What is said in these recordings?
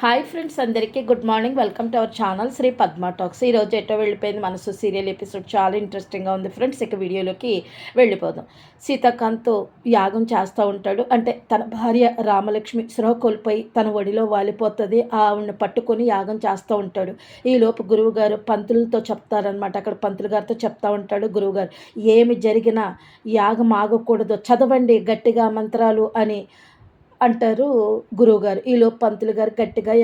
Hi friends అందరికీ good morning. Welcome to our channel Sri Padma talks. ఈరోజు ఎటో వెళ్ళిపోయింది మనసు సీరియల్ ఎపిసోడ్. చాలా ఇంట్రెస్టింగ్గా ఉంది ఫ్రెండ్స్. ఇక వీడియోలోకి వెళ్ళిపోదాం. సీతాకాంత్ యాగం చేస్తూ ఉంటాడు. అంటే తన భార్య రామలక్ష్మి స్పృహ కోల్పోయి తన ఒడిలో వాలిపోతుంది. ఆవిడని పట్టుకొని యాగం చేస్తూ ఉంటాడు. ఈలోపు గురువు గారు పంతులతో చెప్తారనమాట అక్కడ పంతులు గారితో చెప్తా ఉంటాడు గురువుగారు. ఏమి జరిగినా యాగం ఆగకూడదు. చదవండి గట్టిగా మంత్రాలు అని అంటారు గురువుగారు. ఈలోపు పంతులు గారు గట్టిగా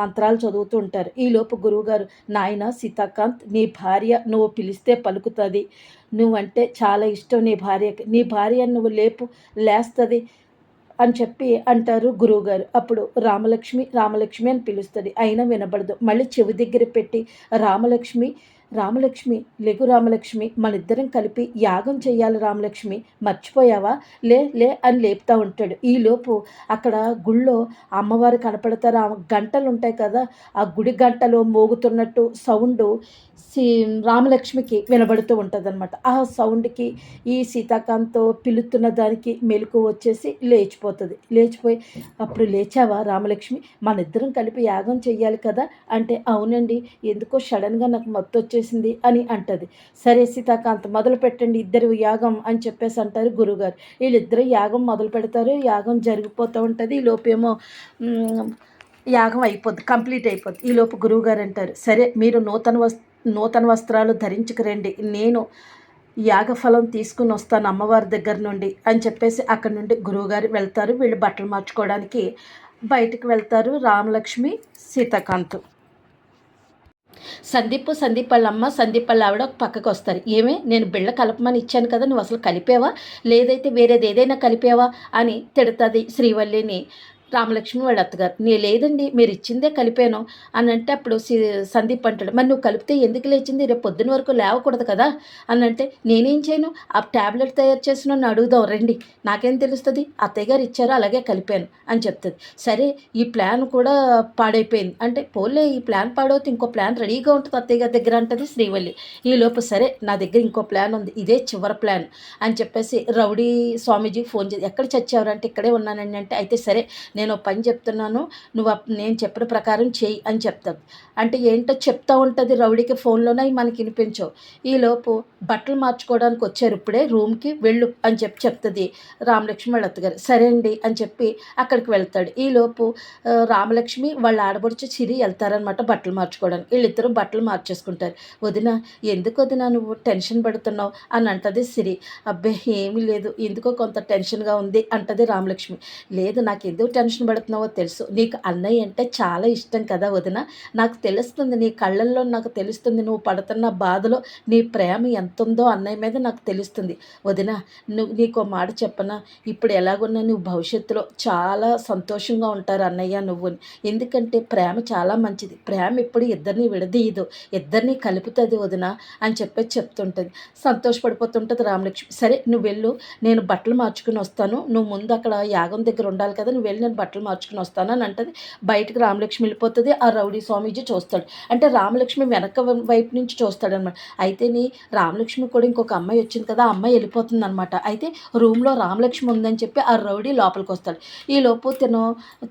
మంత్రాలు చదువుతూ ఉంటారు. ఈలోపు గురువుగారు నాయన సీతాకాంత్ నీ భార్య నువ్వు పిలిస్తే పలుకుతుంది. నువ్వంటే చాలా ఇష్టం నీ భార్యకి. నీ భార్య నువ్వు లేపు లేస్తుంది అని చెప్పి అంటారు గురువుగారు. అప్పుడు రామలక్ష్మి రామలక్ష్మి అని పిలుస్తుంది. అయినా వినబడదు. మళ్ళీ చెవి దగ్గర పెట్టి రామలక్ష్మి రామలక్ష్మి లెగు రామలక్ష్మి మనిద్దరం కలిపి యాగం చేయాలి రామలక్ష్మి. మర్చిపోయావా? లే లే అని లేపుతా ఉంటాడు. ఈలోపు అక్కడ గుళ్ళో అమ్మవారు కనపడతారు. గంటలు ఉంటాయి కదా ఆ గుడి గంటలో మోగుతున్నట్టు సౌండ్ సీ రామలక్ష్మికి వినబడుతూ ఉంటుంది ఆ సౌండ్కి ఈ సీతాకాంత్ పిలుతున్న దానికి మెలకు వచ్చేసి లేచిపోతుంది. లేచిపోయి అప్పుడు లేచావా రామలక్ష్మి? మన ఇద్దరం కలిపి యాగం చేయాలి కదా? అంటే అవునండి. ఎందుకో సడన్గా నాకు మత్తు వచ్చేసింది అని అంటది. సరే సీతాకాంత్ మొదలు పెట్టండి ఇద్దరు యాగం అని చెప్పేసి అంటారు గురుగారు. వీళ్ళిద్దరు యాగం మొదలు పెడతారు యాగం జరిగిపోతూ ఉంటుంది. ఈ లోపేమో యాగం అయిపోద్ది కంప్లీట్ అయిపోద్ది. ఈ లోపు గురువుగారు అంటారు సరే మీరు నూతన వస్ నూతన వస్త్రాలు ధరించుకురండి నేను యాగఫలం తీసుకుని వస్తాను అమ్మవారి దగ్గర నుండి అని చెప్పేసి అక్కడ నుండి గురువుగారు వెళ్తారు. వీళ్ళు బట్టలు మార్చుకోవడానికి బయటికి వెళ్తారు రామలక్ష్మి సీతాకాంత్. సందీప్ సందీప్ వాళ్ళ అమ్మ సందీప్ వాళ్ళ ఆవిడ ఒక పక్కకు వస్తారు. ఏమే? నేను బిళ్ళ కలపమని ఇచ్చాను కదా నువ్వు అసలు కలిపావా? లేదైతే వేరేది ఏదైనా కలిపావా? అని తిడుతుంది శ్రీవల్లిని. రామలక్ష్మి వాళ్ళ అత్తగారు. నే లేదండి మీరు ఇచ్చిందే కలిపాను అని అంటే అప్పుడు సందీప్ అంటాడు. మరి నువ్వు కలిపితే ఎందుకు లేచింది? రేపు పొద్దున వరకు లేవకూడదు కదా అని అంటే నేనేం చేయను? ఆ ట్యాబ్లెట్ తయారు చేసిన అడుగుదాం రండి. నాకేం తెలుస్తుంది? అత్తయ్య గారు ఇచ్చారో అలాగే కలిపాను అని చెప్తుంది. సరే ఈ ప్లాన్ కూడా పాడైపోయింది. అంటే పోలే ఈ ప్లాన్ పాడవుతే ఇంకో ప్లాన్ రెడీగా ఉంటుంది అత్తయ్య గారి దగ్గర అంటది శ్రీవల్లి. ఈ సరే నా దగ్గర ఇంకో ప్లాన్ ఉంది. ఇదే చివరి ప్లాన్ అని చెప్పేసి రౌడీ స్వామీజీ ఫోన్ చేసి ఎక్కడ చచ్చారంటే ఇక్కడే ఉన్నానండి అంటే అయితే సరే నేను పని చెప్తున్నాను నువ్వు అప్- నేను చెప్పిన ప్రకారం చేయి అని చెప్తావు అంటే ఏంటో చెప్తా ఉంటుంది రౌడీకి ఫోన్లోనే మనకి వినిపించవు. ఈలోపు బట్టలు మార్చుకోవడానికి వచ్చారు ఇప్పుడే రూమ్కి వెళ్ళు అని చెప్పి చెప్తుంది రామలక్ష్మి వాళ్ళ అత్తగారు. సరే అండి అని చెప్పి అక్కడికి వెళ్తాడు. ఈలోపు రామలక్ష్మి వాళ్ళ ఆడబడుచు చిరి వెళ్తారనమాట బట్టలు మార్చుకోవడానికి. వీళ్ళిద్దరూ బట్టలు మార్చేసుకుంటారు. వదిన ఎందుకు వదిన నువ్వు టెన్షన్ పడుతున్నావు? అని అంటది సిరి. అబ్బే ఏమీ లేదు. ఎందుకో కొంత టెన్షన్గా ఉంది అంటది రామలక్ష్మి. లేదు నాకు ఎందుకు టెన్షన్ పడుతున్నావో తెలుసు. నీకు అన్నయ్య అంటే చాలా ఇష్టం కదా వదిన. నాకు తెలుస్తుంది నీ కళ్ళల్లో నాకు తెలుస్తుంది నువ్వు పడుతున్న బాధలో నీ ప్రేమ ఎంత ఉందో అన్నయ్య మీద నాకు తెలుస్తుంది. వదిన నువ్వు నీకు మాట చెప్పనా? ఇప్పుడు ఎలాగున్నా నువ్వు భవిష్యత్తులో చాలా సంతోషంగా ఉంటారు అన్నయ్య నువ్వు. ఎందుకంటే ప్రేమ చాలా మంచిది. ప్రేమ ఇప్పుడు ఇద్దరిని విడదీయదు. ఇద్దరిని కలుపుతుంది వదిన అని చెప్పేసి చెప్తుంటుంది. సంతోషపడిపోతుంటుంది రామలక్ష్మి. సరే నువ్వు వెళ్ళు. నేను బట్టలు మార్చుకుని వస్తాను. నువ్వు ముందు అక్కడ యాగం దగ్గర ఉండాలి కదా. నువ్వు వెళ్ళి నేను బట్టలు మార్చుకుని వస్తాను అని అంటది. బయటకు రామలక్ష్మి వెళ్ళిపోతుంది. ఆ రౌడీ స్వామీజీ చూస్తాడు. అంటే రామలక్ష్మి వెనక వైపు నుంచి చూస్తాడు అనమాట అయితే నీ రామలక్ష్మి కూడా ఇంకొక అమ్మాయి వచ్చింది కదా ఆ అమ్మాయి వెళ్ళిపోతుంది అనమాట అయితే రూమ్లో రామలక్ష్మి ఉందని చెప్పి ఆ రౌడీ లోపలికి వస్తాడు. ఈ లోపు తను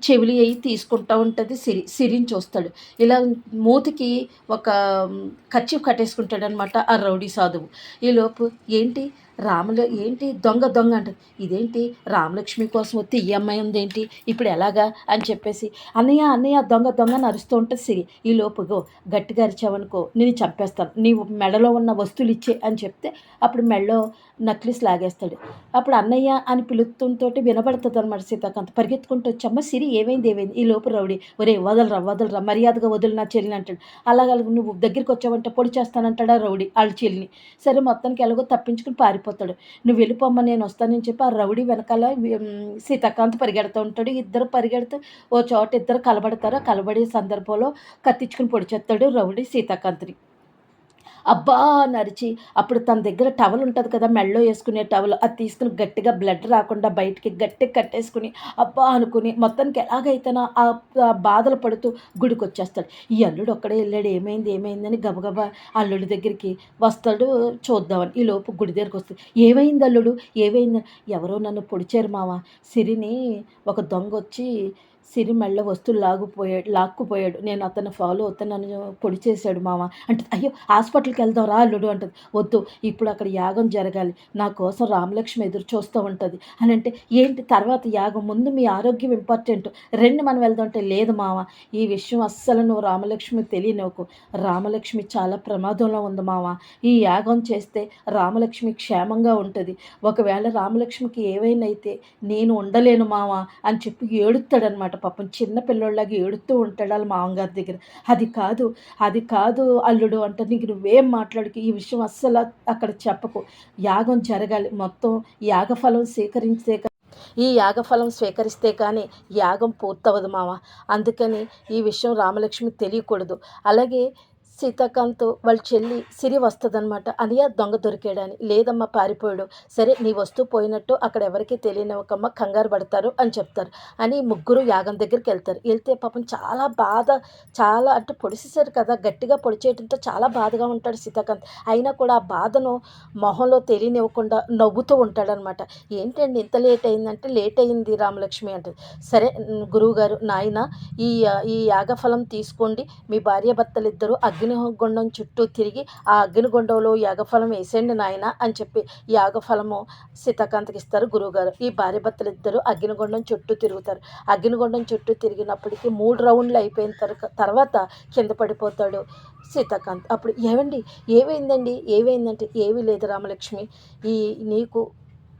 చెవిలి అయ్యి తీసుకుంటూ ఉంటుంది సిరి సిరిని చూస్తాడు. ఇలా మూతికి ఒక కచ్చి కట్టేసుకుంటాడు అనమాట ఆ రౌడీ సాధువు. ఈలోపు ఏంటి? రాములు ఏంటి దొంగ దొంగ అంట. ఇదేంటి రామలక్ష్మి కోసం వస్తే ఈ అమ్మాయి ఉందేంటి? ఇప్పుడు ఎలాగా? అని చెప్పేసి అన్నయ్య అన్నయ్య దొంగ దొంగ నరుస్తూ ఉంటుంది సిరి. ఈ లోపుగో గట్టిగా అరిచావనుకో నేను చంపేస్తాను. నీవు మెడలో ఉన్న వస్తువులు ఇచ్చే అని చెప్తే అప్పుడు మెడలో నక్లిస్ లాగేస్తాడు. అప్పుడు అన్నయ్య అని పిలుతుంతో వినబడుతుంది అనమాట సీతాకాంత్ పరిగెత్తుకుంటూ వచ్చి అమ్మ సిరి? ఏమైంది ఏమైంది? ఈ లోపు రౌడీ ఒరే వదలరా వదలరా మర్యాదగా వదిలి నా చెల్లిని అంటాడు. అలాగ నువ్వు దగ్గరికి వచ్చావంటే పొడి చేస్తానంటాడా రౌడీ వాళ్ళ చెల్లిని. సరే మొత్తానికి ఎలాగో తప్పించుకుని వెళ్ళిపోతాడు. నువ్వు వెళ్ళిపోమ్మ నేను వస్తానని చెప్పి ఆ రౌడీ వెనకాల సీతాకాంత్ పరిగెడుతూ ఉంటాడు. ఇద్దరు పరిగెడుతూ ఓ చోట ఇద్దరు కలబడతారు. కలబడే సందర్భంలో కత్తించుకుని పొడి చేస్తాడు రౌడీ సీతాకాంత్ని. అబ్బా అని అరిచి అప్పుడు తన దగ్గర టవల్ ఉంటుంది కదా మెళ్ళో వేసుకునే టవల్ అది తీసుకుని గట్టిగా బ్లడ్ రాకుండా బయటికి గట్టిగా కట్టేసుకుని అబ్బా అనుకుని మొత్తానికి ఎలాగైతేనా ఆ బాధలు పడుతూ గుడికి వచ్చేస్తాడు. ఈ అల్లుడు ఒక్కడే వెళ్ళాడు ఏమైంది ఏమైందని గబగబా అల్లుడి దగ్గరికి వస్తాడు చూద్దామని. ఈ లోపు గుడి దగ్గరికి వస్తాడు ఏమైంది అల్లుడు ఏమైంది? ఎవరో నన్ను పొడిచారు మావా సిరిని ఒక దొంగ వచ్చి సిరి మెళ్ళ వస్తువులు లాగుపోయాడు లాక్కుపోయాడు. నేను అతను ఫాలో అవుతున్నాను పొడి చేశాడు మామ. అంటే అయ్యో హాస్పిటల్కి వెళ్దాం రా అల్లుడు అంటది. వద్దు ఇప్పుడు అక్కడ యాగం జరగాలి. నా కోసం రామలక్ష్మి ఎదురు చూస్తూ ఉంటుంది. అని అంటే ఏంటి తర్వాత యాగం? ముందు మీ ఆరోగ్యం ఇంపార్టెంట్ రెండు మనం వెళ్దాం అంటే లేదు మామ. ఈ విషయం అస్సలు నువ్వు రామలక్ష్మి తెలియనివ్వకు రామలక్ష్మి చాలా ప్రమాదంలో ఉంది మామ. ఈ యాగం చేస్తే రామలక్ష్మి క్షేమంగా ఉంటుంది. ఒకవేళ రామలక్ష్మికి ఏవైనా అయితే నేను ఉండలేను మామ అని చెప్పి ఏడుతాడనమాట పాపం చిన్న పిల్లోళ్ళగా ఏడుతూ ఉంటాడు వాళ్ళ మామగారి దగ్గర. అది కాదు అది కాదు అల్లుడు అంటే నీకు నువ్వేం మాట్లాడుకు ఈ విషయం అస్సలు అక్కడ చెప్పకు. యాగం జరగాలి. మొత్తం యాగఫలం స్వీకరించే ఈ యాగఫలం స్వీకరిస్తే కానీ యాగం పూర్తవదు మామ అందుకని ఈ విషయం రామలక్ష్మి తెలియకూడదు. అలాగే సీతాకాంత్ వాళ్ళ చెల్లి సిరి వస్తుందన్నమాట. అనియా దొంగ దొరికాడని. లేదమ్మా పారిపోయాడు. సరే నీ వస్తువు పోయినట్టు అక్కడ ఎవరికి తెలియనివ్వకమ్మ కంగారు పడతారు అని చెప్తారు. అని ముగ్గురు యాగం దగ్గరికి వెళ్తారు. వెళ్తే పాపం చాలా బాధ చాలా అంటే పొడిసేసారు కదా. గట్టిగా పొడిచేయడంతో చాలా బాధగా ఉంటాడు సీతాకాంత్. అయినా కూడా ఆ బాధను మొహంలో తెలియనివ్వకుండా నవ్వుతూ ఉంటాడనమాట ఏంటండి ఇంత లేట్ అయిందంటే లేట్ అయింది రామలక్ష్మి అంటది. సరే గురువుగారు నాయన ఈ ఈ యాగఫలం తీసుకోండి. మీ భార్య భర్తలు ఇద్దరు అగ్ని అగ్నిగుండం చుట్టూ తిరిగి ఆ అగ్నిగుండంలో యాగఫలం వేసేయండి నాయన అని చెప్పి యాగఫలము సీతాకాంతకి ఇస్తారు గురువుగారు. ఈ భార్య భర్తలు ఇద్దరు అగ్నిగుండం చుట్టూ తిరుగుతారు. అగ్నిగుండం చుట్టూ తిరిగినప్పటికీ మూడు రౌండ్లు అయిపోయిన తర్వాత కింద పడిపోతాడు సీతాకాంత్. అప్పుడు ఏమండి ఏమైందండి? ఏమైందంటే ఏమీ లేదు రామలక్ష్మి. ఈ నీకు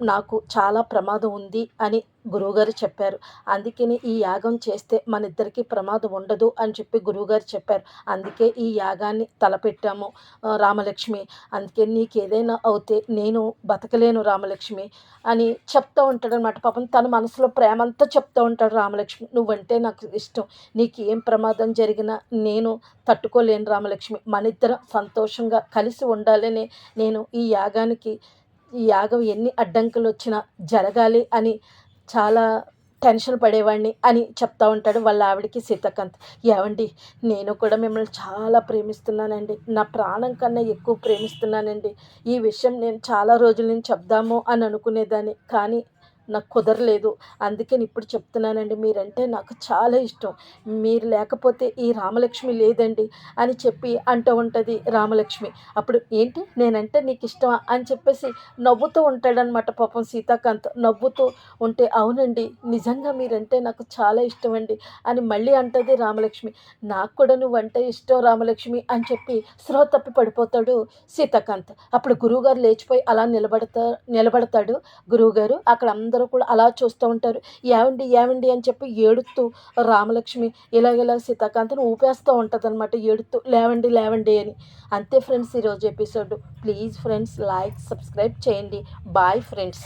నాకు చాలా ప్రమాదం ఉంది అని గురువుగారు చెప్పారు. అందుకని ఈ యాగం చేస్తే మన ఇద్దరికి ప్రమాదం ఉండదు అని చెప్పి గురువుగారు చెప్పారు. అందుకే ఈ యాగాన్ని తలపెట్టాము రామలక్ష్మి. అందుకే నీకు ఏదైనా అవుతే నేను బతకలేను రామలక్ష్మి అని చెప్తూ ఉంటాడు అనమాట పాపం తన మనసులో ప్రేమంతా చెప్తూ ఉంటాడు రామలక్ష్మి. నువ్వంటే నాకు ఇష్టం. నీకు ఏం ప్రమాదం జరిగినా నేను తట్టుకోలేను రామలక్ష్మి. మన ఇద్దరం సంతోషంగా కలిసి ఉండాలని నేను ఈ యాగానికి ఈ యాగం ఎన్ని అడ్డంకులు వచ్చినా జరగాలి అని చాలా టెన్షన్ పడేవాడిని అని చెప్తా ఉంటాడు వాళ్ళ ఆవిడకి సీతకాంత్. ఏవండి నేను కూడా మిమ్మల్ని చాలా ప్రేమిస్తున్నానండి. నా ప్రాణం కన్నా ఎక్కువ ప్రేమిస్తున్నానండి. ఈ విషయం నేను చాలా రోజుల నుంచి చెప్దాము అని అనుకునేదాన్ని. కానీ నాకు కుదరలేదు. అందుకని ఇప్పుడు చెప్తున్నానండి మీరంటే నాకు చాలా ఇష్టం. మీరు లేకపోతే ఈ రామలక్ష్మి లేదండి అని చెప్పి అంటూ ఉంటుంది రామలక్ష్మి. అప్పుడు ఏంటి? నేనంటే నీకు ఇష్టమా? అని చెప్పేసి నవ్వుతూ ఉంటాడనమాట పాపం సీతాకాంత్. నవ్వుతూ ఉంటే అవునండి నిజంగా మీరంటే నాకు చాలా ఇష్టం అండి అని మళ్ళీ అంటుంది రామలక్ష్మి. నాకు కూడా నువ్వు అంటే ఇష్టం రామలక్ష్మి అని చెప్పి స్రో తప్పి పడిపోతాడు సీతాకాంత్. అప్పుడు గురువుగారు లేచిపోయి అలా నిలబడతా నిలబడతాడు గురువుగారు. అక్కడ అందరూ అందరూ కూడా అలా చూస్తూ ఉంటారు. ఏమండి ఏమండి అని చెప్పి ఏడుస్తూ రామలక్ష్మి ఇలాగ సీతాకాంతను ఊపేస్తూ ఉంటుంది అనమాట ఏడుస్తూ లేవండి లేవండి అని. అంతే ఫ్రెండ్స్ ఈరోజు episode. Please friends like subscribe చేయండి. Bye friends.